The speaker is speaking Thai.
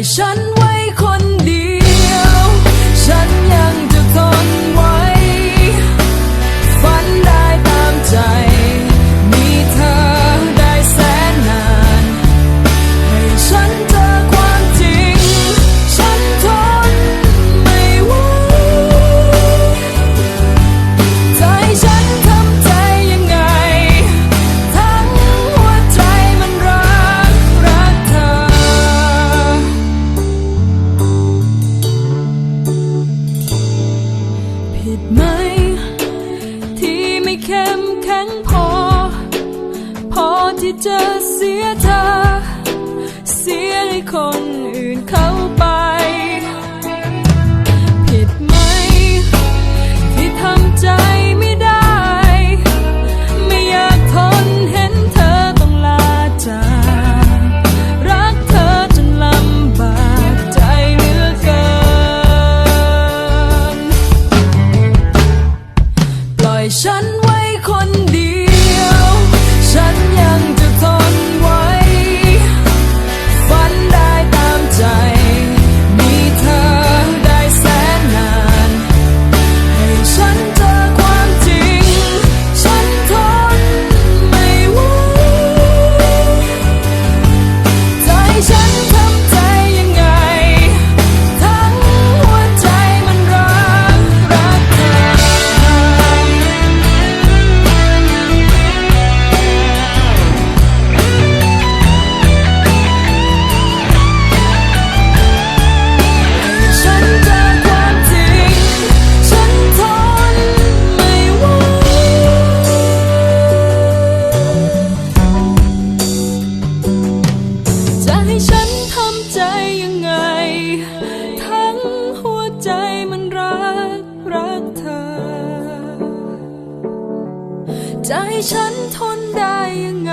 đời chân งพอ พอที่จะเสียเธอ เสียให้คนอื่นเข้าไป ผิดไหม ที่ทำใจไม่ได้ ไม่อยากทนเห็นเธอต้องลาจาก รักเธอจนลำบากใจเหลือเกิน ปล่อยฉันไว้ ให้ฉันทำใจยังไง ทั้งหัวใจมันรักรักเธอ จะให้ฉันทนได้ยังไง